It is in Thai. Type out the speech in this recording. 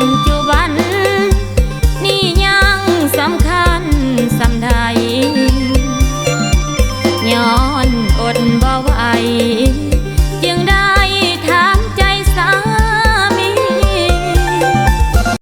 จจุบัน นี่ยังสำคัญสำใดย้อนอดบ่